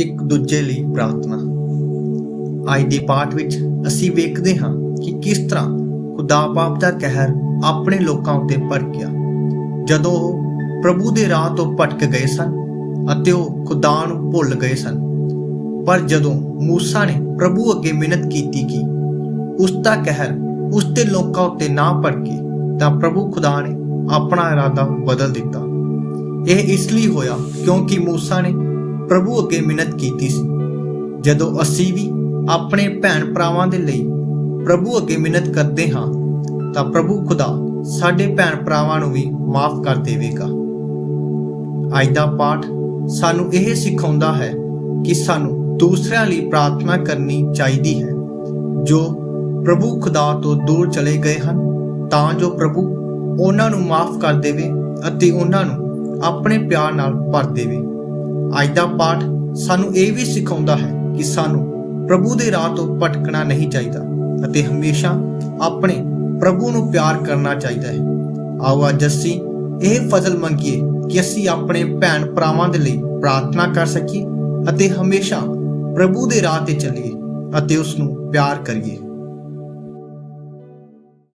ਇੱਕ ਦੂਜੇ ਲਈ ਪ੍ਰਾਰਥਨਾ। ਅੱਜ ਦੇ ਪਾਠ ਵਿੱਚ ਅਸੀਂ ਵੇਖਦੇ ਹਾਂ ਕਿ ਕਿਸ ਤਰ੍ਹਾਂ ਖੁਦਾ ਪਾਪ ਦਾ ਕਹਿਰ ਆਪਣੇ ਲੋਕਾਂ ਉੱਤੇ ਭੜਕਿਆ। ਜਦੋਂ ਉਹ ਪ੍ਰਭੂ ਦੇ ਰਾਹ ਤੋਂ ਭਟਕ ਗਏ ਸਨ ਅਤੇ ਉਹ ਖੁਦਾ ਨੂੰ ਭੁੱਲ ਗਏ ਸਨ। ਪਰ ਜਦੋਂ ਮੂਸਾ ਨੇ ਪ੍ਰਭੂ ਅੱਗੇ ਮਿਹਨਤ ਕੀਤੀ ਕਿ ਉਸ ਦਾ ਕਹਿਰ ਉਸ ਦੇ ਲੋਕਾਂ ਉੱਤੇ ਨਾ ਭੜਕੇ, ਤਾਂ ਪ੍ਰਭੂ ਖੁਦਾ ਨੇ ਆਪਣਾ ਇਰਾਦਾ ਬਦਲ ਦਿੱਤਾ। ਇਹ ਇਸ ਲਈ ਹੋਇਆ ਕਿਉਂਕਿ ਮੂਸਾ ਨੇ ਪ੍ਰਭੂ ਅੱਗੇ ਮਿਹਨਤ ਕੀਤੀ ਸੀ। ਜਦੋਂ ਅਸੀਂ ਵੀ ਆਪਣੇ ਭੈਣ ਭਰਾਵਾਂ ਦੇ ਲਈ ਪ੍ਰਭੂ ਅੱਗੇ ਮਿਹਨਤ ਕਰਦੇ ਹਾਂ, ਤਾਂ ਪ੍ਰਭੂ ਖੁਦਾ ਸਾਡੇ ਭੈਣ ਭਰਾਵਾਂ ਨੂੰ ਵੀ ਮਾਫ ਕਰ ਦੇਵੇਗਾ। ਅੱਜ ਦਾ ਪਾਠ ਸਾਨੂੰ ਇਹ ਸਿਖਾਉਂਦਾ ਹੈ ਕਿ ਸਾਨੂੰ ਦੂਸਰਿਆਂ ਲਈ ਪ੍ਰਾਰਥਨਾ ਕਰਨੀ ਚਾਹੀਦੀ ਹੈ। ਜੋ ਪ੍ਰਭੂ ਖੁਦਾ ਤੋਂ ਦੂਰ ਚਲੇ ਗਏ ਹਨ, ਤਾਂ ਜੋ ਪ੍ਰਭੂ ਉਹਨਾਂ ਨੂੰ ਮਾਫ ਕਰ ਦੇਵੇ ਅਤੇ ਉਹਨਾਂ ਨੂੰ ਆਪਣੇ ਪਿਆਰ ਨਾਲ ਭਰ ਦੇਵੇ। ਅੱਜ ਦਾ ਪਾਠ ਸਾਨੂੰ ਇਹ ਵੀ ਸਿਖਾਉਂਦਾ ਹੈ ਕਿ ਸਾਨੂੰ ਪ੍ਰਭੂ ਦੇ ਰਾਹ ਤੋਂ ਭਟਕਣਾ ਨਹੀਂ ਚਾਹੀਦਾ ਅਤੇ ਹਮੇਸ਼ਾ ਆਪਣੇ ਪ੍ਰਭੂ ਨੂੰ ਪਿਆਰ ਕਰਨਾ ਚਾਹੀਦਾ ਹੈ। ਆਓ ਅੱਜ ਅਸੀਂ ਇਹ ਫਜ਼ਲ ਮੰਗੀਏ ਕਿ ਅਸੀਂ ਆਪਣੇ ਭੈਣ ਭਰਾਵਾਂ ਦੇ ਲਈ ਪ੍ਰਾਰਥਨਾ ਕਰ ਸਕੀਏ ਅਤੇ ਹਮੇਸ਼ਾ ਪ੍ਰਭੂ ਦੇ ਰਾਹ ਤੇ ਚੱਲੀਏ ਅਤੇ ਉਸ ਨੂੰ ਪਿਆਰ ਕਰੀਏ।